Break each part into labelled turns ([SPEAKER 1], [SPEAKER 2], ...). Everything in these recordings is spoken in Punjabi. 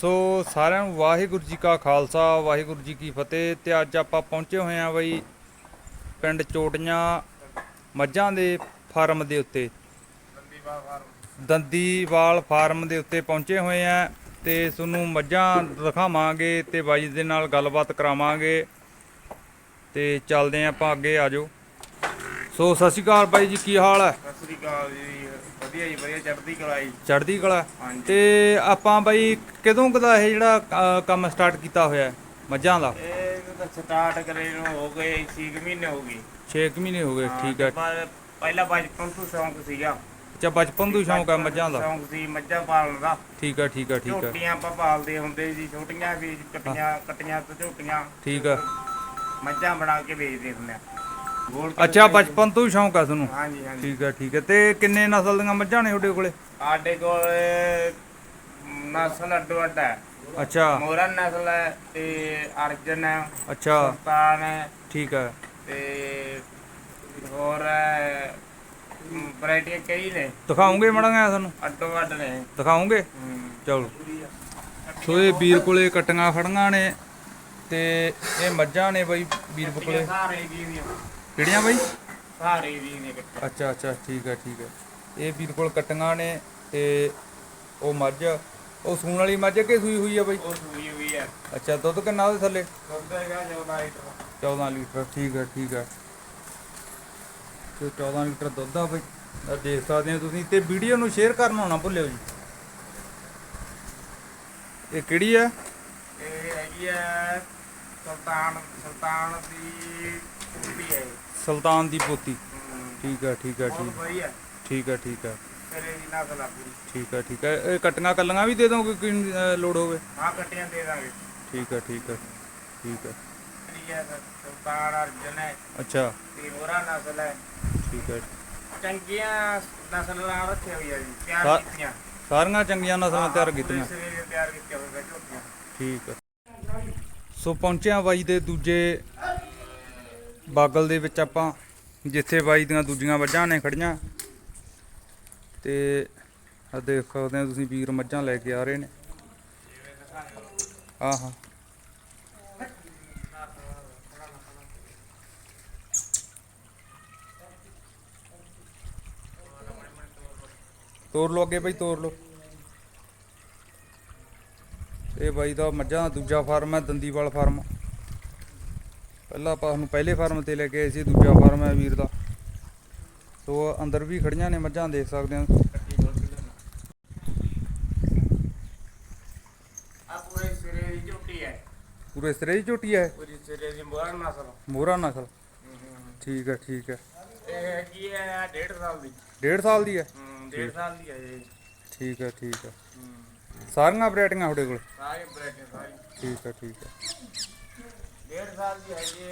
[SPEAKER 1] ਸੋ ਸਾਰਿਆਂ ਨੂੰ ਵਾਹਿਗੁਰੂ ਜੀ ਕਾ ਖਾਲਸਾ, ਵਾਹਿਗੁਰੂ ਜੀ ਕੀ ਫਤਿਹ ਤੇ ਅੱਜ ਆਪਾਂ ਪਹੁੰਚੇ ਹੋਏ ਆ ਬਈ ਪਿੰਡ ਚੋਟੀਆਂ ਮੱਝਾਂ ਦੇ ਫਾਰਮ ਦੇ ਉੱਤੇ। ਦੰਦੀਵਾਲ ਫਾਰਮ ਦੇ ਉੱਤੇ ਪਹੁੰਚੇ ਹੋਏ ਆ ਤੇ ਤੁਹਾਨੂੰ ਮੱਝਾਂ ਦਿਖਾਵਾਂਗੇ ਤੇ ਬਾਈ ਦੇ ਨਾਲ ਗੱਲਬਾਤ ਕਰਾਵਾਂਗੇ। ਤੇ ਚੱਲਦੇ ਆਂ ਆਪਾਂ ਅੱਗੇ ਆਜੋ ਸੋ ਸਤਿ ਸ਼੍ਰੀ ਅਕਾਲ ਬਾਈ ਜੀ ਕੀ ਹਾਲ ਹੈ?
[SPEAKER 2] ਸਤਿ ਸ੍ਰੀ ਅਕਾਲ ਜੀ ਵਧੀਆ ਜੀ ਵਧੀਆ ਚੜ੍ਹਦੀ ਕਲਾ ਜੀ।
[SPEAKER 1] ਚੜ੍ਹਦੀ ਕਲਾ।
[SPEAKER 2] ਹਾਂਜੀ।
[SPEAKER 1] ਤੇ ਆਪਾਂ ਬਾਈ ਕਦੋਂ ਕਦਾ ਇਹ ਜਿਹੜਾ ਅ, ਕੰਮ ਸਟਾਰਟ ਕੀਤਾ ਹੋਇਆ ਹੈ ਮੱਝਾਂ ਦਾ?
[SPEAKER 2] ਇਹ ਤਾਂ ਸਟਾਰਟ ਕਰੇ ਨੂੰ ਹੋ ਗਏ 6 ਮਹੀਨੇ ਹੋ ਗਏ।
[SPEAKER 1] 6 ਮਹੀਨੇ ਹੋ ਗਏ ਠੀਕ ਹੈ।
[SPEAKER 2] ਪਰ ਪਹਿਲਾਂ ਬਚਪਨ ਤੋਂ ਸ਼ੌਂਕ ਸੀਗਾ।
[SPEAKER 1] ਅੱਛਾ ਬਚਪਨ ਤੋਂ ਹੀ ਸ਼ੌਂਕ ਹੈ ਮੱਝਾਂ ਦਾ?
[SPEAKER 2] ਸ਼ੌਂਕ ਸੀ ਮੱਝਾਂ ਪਾਲਣ ਦਾ।
[SPEAKER 1] ਠੀਕ ਹੈ ਠੀਕ ਹੈ ਠੀਕ ਹੈ।
[SPEAKER 2] ਝੋਟੀਆਂ ਆਪਾਂ ਪਾਲਦੇ ਹੁੰਦੇ ਸੀ ਛੋਟੀਆਂ ਵੀ ਕੱਟੀਆਂ ਕੱਟੀਆਂ ਤੋਂ ਝੋਟੀਆਂ।
[SPEAKER 1] ਠੀਕ ਹੈ।
[SPEAKER 2] ਮੱਝਾਂ ਬਣਾ ਕੇ ਵੇਚਦੇ ਹੁੰਦੇ ਆ।
[SPEAKER 1] ਅੱਛਾ ਬਚਪਨ ਤੋਂ ਹੀ ਸ਼ੌਂਕ ਹੈ ਤੁਹਾਨੂੰ?
[SPEAKER 2] ਹਾਂਜੀ ਹਾਂਜੀ।
[SPEAKER 1] ਠੀਕ ਹੈ ਠੀਕ ਹੈ ਤੇ ਕਿੰਨੇ ਨਸਲ ਦੀਆਂ ਮੱਝਾਂ ਨੇ ਤੁਹਾਡੇ ਕੋਲੇ?
[SPEAKER 2] ਸਾਡੇ ਕੋਲ ਨਸਲ ਅੱਡੋ ਅੱਡ ਹੈ।
[SPEAKER 1] ਅੱਛਾ।
[SPEAKER 2] ਮੋਰਨ ਨਸਲ ਹੈ ਤੇ ਅਰਜਨ ਹੈ
[SPEAKER 1] ਅੱਛਾ।
[SPEAKER 2] ਸੁਲਤਾਨ ਹੈ।
[SPEAKER 1] ਠੀਕ ਹੈ
[SPEAKER 2] ਤੇ ਹੋਰ ਵੈਰਾਈਟੀਆਂ ਕਈ ਨੇ।
[SPEAKER 1] ਦਿਖਾਉਂਗੇ ਮੜਾਂਗਾ ਤੁਹਾਨੂੰ
[SPEAKER 2] ਅੱਡੋ ਅੱਡ ਨੇ।
[SPEAKER 1] ਦਿਖਾਉਂਗੇ ਚਲੋ। ਸੋ ਇਹ ਵੀਰ ਕੋਲੇ ਕਟੀਆਂ ਖੜੀਆਂ ਨੇ ਤੇ ਇਹ ਮੱਝਾਂ ਨੇ ਬਈ ਵੀਰ ਕੋਲੇ?
[SPEAKER 2] ਸਾਰੇ ਜੀ ਦੀਆਂ
[SPEAKER 1] ਕਿਹੜੀਆਂ ਬਈ?
[SPEAKER 2] ਸਾਰੇ ਜੀ ਨੇ ਕੱਟੇ
[SPEAKER 1] ਅੱਛਾ ਅੱਛਾ ਠੀਕ ਹੈ ਠੀਕ ਹੈ। ਇਹ ਵੀਰ ਕੋਲ ਕਟੀਆਂ ਨੇ ਤੇ ਉਹ ਮੱਝ ਉਹ ਸੂਣ ਵਾਲੀ ਮੱਝ ਕਿ ਸੂਈ ਹੋਈ ਆ ਬਈ?
[SPEAKER 2] ਉਹ ਸੂਈ ਹੋਈ ਹੈ
[SPEAKER 1] ਅੱਛਾ ਦੁੱਧ ਕਿੰਨਾ ਉਹਦੇ ਥੱਲੇ?
[SPEAKER 2] ਦੁੱਧ ਹੈਗਾ ਜੋ ਲਾਈਟਰ
[SPEAKER 1] 14 ਲੀਟਰ ਠੀਕ ਹੈ ਠੀਕ ਹੈ। ਤੇ 14 ਲੀਟਰ ਦੁੱਧ ਆ ਬਈ। ਦੇਖ ਸਕਦੇ ਹੋ ਤੁਸੀਂ ਤੇ ਵੀਡੀਓ ਨੂੰ ਸ਼ੇਅਰ ਕਰਨਾ ਨਾ ਭੁੱਲਿਓ ਜੀ। ਇਹ ਕਿਹੜੀ ਆ?
[SPEAKER 2] ਇਹ ਹੈਗੀ ਹੈ ਸੁਲਤਾਨ ਸੁਲਤਾਨ ਦੀ ਕੁੜੀ ਹੈ।
[SPEAKER 1] ਸੁਲਤਾਨ ਦੀ ਪੋਤੀ। ਠੀਕ ਹੈ ਠੀਕ
[SPEAKER 2] ਬਹੁਤ
[SPEAKER 1] ਠੀਕ
[SPEAKER 2] ਵਧੀਆ
[SPEAKER 1] ਠੀਕ ਹੈ ਠੀਕ ਹੈ
[SPEAKER 2] ਤੇਰੇ ਦੀ ਨਸਲ ਆ ਪੂਰੀ।
[SPEAKER 1] ਠੀਕ ਹੈ ਠੀਕ ਹੈ ਇਹ ਕਟੀਆਂ ਕੱਲੀਆਂ ਵੀ ਦੇ ਦੋਗੇ ਕੋਈ ਅਹ, ਲੋੜ ਹੋਵੇ?
[SPEAKER 2] ਹਾਂ ਕੱਟੀਆਂ ਦੇ ਦਾਂਗੇ।
[SPEAKER 1] ਠੀਕ ਹੈ ਠੀਕ ਹੈ ਠੀਕ ਹੈ
[SPEAKER 2] ਸੁਲਤਾਨ ਅਰਜਨ ਹੈ।
[SPEAKER 1] ਅੱਛਾ।
[SPEAKER 2] ਤੇ ਹੋਰਾ ਨਸਲ ਹੈ।
[SPEAKER 1] ਠੀਕ ਹੈ
[SPEAKER 2] ਚੰਗੀਆਂ ਨਸਲ ਨਾਲ ਰੱਖੀ ਹੋਈ ਹੈ ਜੀ। ਤਿਆਰ
[SPEAKER 1] ਸਾ-
[SPEAKER 2] ਕੀਤੀਆਂ।
[SPEAKER 1] ਸਾਰੀਆਂ ਚੰਗੀਆਂ ਨਸਲਾਂ ਤਿਆਰ ਕੀਤੀਆਂ।
[SPEAKER 2] ਤਿਆਰ ਕੀਤੀਆਂ ਹੋਈਆਂ ਝੋਟੀਆਂ।
[SPEAKER 1] ਠੀਕ ਹੈ ਸੋ ਪਹੁੰਚਿਆ ਬਾਈ ਦੇ ਦੂਜੇ ਬਾਗਲ ਦੇ ਵਿੱਚ ਆਪਾਂ ਜਿੱਥੇ ਬਾਈ ਦੀਆਂ ਦੂਜੀਆਂ ਮੱਝਾਂ ਨੇ ਖੜੀਆਂ। ਤੇ ਆ ਦੇਖ ਸਕਦੇ ਹੋ ਤੁਸੀਂ ਵੀਰ ਮੱਝਾਂ ਲੈ ਕੇ ਆ ਰਹੇ ਨੇ। ਆਹ ਹਾਂ। ਤੋੜ ਲਓ ਅੱਗੇ ਬਾਈ ਤੋੜ ਲਓ। ਇਹ ਬਾਈ ਦਾ ਮੱਝਾਂ ਦਾ ਦੂਜਾ ਫਾਰਮ ਹੈ, ਦੰਦੀਵਾਲ ਫਾਰਮ। ਪਹਿਲਾਂ ਆਪਾਂ ਤੁਹਾਨੂੰ ਪਹਿਲੇ ਫਾਰਮ ਤੇ ਲੈ ਕੇ ਆਏ ਸੀ ਦੂਜਾ ਫਾਰਮ ਹੈ ਵੀਰ ਦਾ। ਸੋ ਅੰਦਰ ਵੀ ਖੜੀਆਂ ਨੇ ਮੱਝਾਂ ਦੇਖ ਸਕਦੇ ਹੋ।
[SPEAKER 2] ਆ ਪੂਰੇ ਸਿਰੇ ਦੀ ਝੋਟੀ ਹੈ।
[SPEAKER 1] ਪੂਰੇ ਸਿਰੇ ਦੀ
[SPEAKER 2] ਮੋਹਰ ਨਸਲ।
[SPEAKER 1] ਮੋਹਰਾ ਨਸਲ। ਠੀਕ ਹੈ ਠੀਕ ਹੈ।
[SPEAKER 2] ਇਹ ਹੈਗੀ ਹੈ 1.5 ਸਾਲ ਦੀ।
[SPEAKER 1] ਡੇਢ ਸਾਲ ਦੀ ਹੈ?
[SPEAKER 2] ਹੂੰ 1.5 ਸਾਲ ਦੀ ਹੈ ਇਹ।
[SPEAKER 1] ਠੀਕ ਹੈ ਠੀਕ ਹੈ।
[SPEAKER 2] ਹੂੰ।
[SPEAKER 1] ਸਾਰੀਆਂ ਵੈਰਾਈਟੀਆਂ ਤੁਹਾਡੇ ਕੋਲ?
[SPEAKER 2] ਸਾਰੇ ਬ੍ਰੈਡ ਸਾਰੀ।
[SPEAKER 1] ਠੀਕ ਹੈ ਠੀਕ ਹੈ।
[SPEAKER 2] 1.5 ਸਾਲ ਦੀ ਹੈਗੀ ਹੈ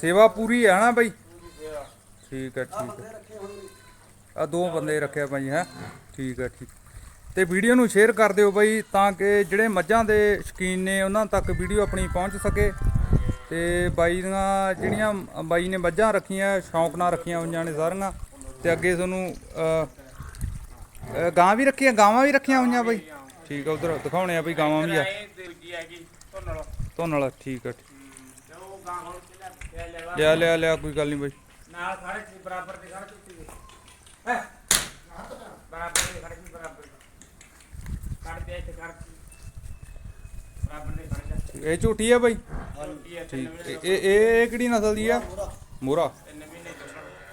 [SPEAKER 1] ਸੇਵਾ ਪੂਰੀ ਹੈ ਨਾ ਬਾਈ?
[SPEAKER 2] ਪੂਰੀ ਸੇਵਾ।
[SPEAKER 1] ਠੀਕ ਹੈ ਠੀਕ ਹੈ ਆ ਦੋ ਬੰਦੇ ਰੱਖਿਆ ਭਾਈ ਹੈ? ਠੀਕ ਹੈ ਠੀਕ। ਤੇ ਵੀਡੀਓ ਨੂੰ ਸ਼ੇਅਰ ਕਰ ਦਿਓ ਬਾਈ ਤਾਂ ਕਿ ਜਿਹੜੇ ਮੱਝਾਂ ਦੇ ਸ਼ੌਕੀਨ ਨੇ ਉਹਨਾਂ ਤੱਕ ਵੀਡੀਓ ਆਪਣੀ ਪਹੁੰਚ ਸਕੇ। ਤੇ ਬਾਈ ਦੀਆਂ ਜਿਹੜੀਆਂ ਬਾਈ ਨੇ ਮੱਝਾਂ ਰੱਖੀਆਂ ਸ਼ੌਂਕ ਨਾਲ ਰੱਖੀਆਂ ਹੋਈਆਂ ਨੇ ਸਾਰੀਆਂ ਤੇ ਅੱਗੇ ਤੁਹਾਨੂੰ ਗਾਂ ਵੀ ਰੱਖੀਆਂ ਗਾਵਾਂ ਵੀ ਰੱਖੀਆਂ ਹੋਈਆਂ ਬਾਈ? ਠੀਕ ਆ ਉਧਰ ਦਿਖਾਉਣੇ ਆ ਬਈ ਗਾਵਾਂ ਵੀ ਆ। ਧੋਣ ਵਾਲਾ ਠੀਕ ਆ
[SPEAKER 2] ਤੇ ਲੈ
[SPEAKER 1] ਲਿਆ
[SPEAKER 2] ਲੈ
[SPEAKER 1] ਲਿਆ ਲਿਆ ਕੋਈ ਗੱਲ ਨਹੀਂ ਬਾਈ
[SPEAKER 2] ਨਾਲ ਖੜੇ ਸੀ ਬਰਾਬਰ ਦੇ ਖੜੇ ਸੀ ਹੈ ਬਰਾਬਰ ਦੇ ਖੜੇ ਸੀ ਬਰਾਬਰ ਕੱਢ ਦੇ ਇੱਥੇ ਕੱਢ ਬਰਾਬਰ ਦੇ ਖੜੇ ਜਾ
[SPEAKER 1] ਇਹ ਝੂਟੀ ਆ ਬਾਈ ਠੀਕ ਇਹ ਇਹ ਇਹ ਕਿਹੜੀ ਨਸਲ ਦੀ ਆ ਮੋਰਾ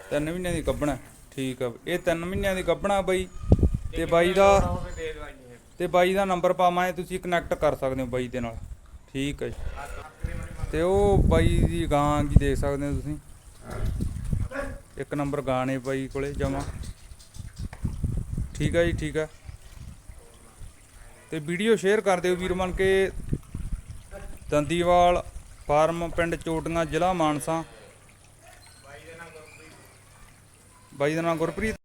[SPEAKER 2] ਤਿੰਨ ਮਹੀਨੇ
[SPEAKER 1] ਦੀ ਗੱਭਣਾ ਠੀਕ ਆ ਇਹ ਤਿੰਨ ਮਹੀਨਿਆਂ ਦੀ ਗੱਭਣਾ ਬਾਈ ਤੇ ਬਾਈ ਦਾ ਤੇ ਬਾਈ ਦਾ ਨੰਬਰ ਪਾਵਾਂਗੇ ਤੁਸੀਂ ਕਨੈਕਟ ਕਰ ਸਕਦੇ ਹੋ ਬਾਈ ਦੇ ਨਾਲ ਠੀਕ ਹੈ ਜੀ। ਤੇ ਉਹ ਬਾਈ ਦੀ ਗਾਂ ਕੀ ਦੇਖ ਸਕਦੇ ਹੋ ਤੁਸੀਂ। ਇੱਕ ਨੰਬਰ ਗਾਂ ਨੇ ਬਾਈ ਕੋਲੇ ਜਮਾ। ਠੀਕ ਹੈ ਜੀ, ਠੀਕ ਹੈ। ਤੇ ਵੀਡੀਓ ਸ਼ੇਅਰ ਕਰ ਦਿਓ ਵੀਰ ਮਨ ਕੇ। ਦੰਦੀਵਾਲ ਫਾਰਮ ਪਿੰਡ ਚੋਟੀਆਂ ਜ਼ਿਲ੍ਹਾ ਮਾਨਸਾ। ਬਾਈ ਦਾ ਨਾਮ ਗੁਰਪ੍ਰੀਤ।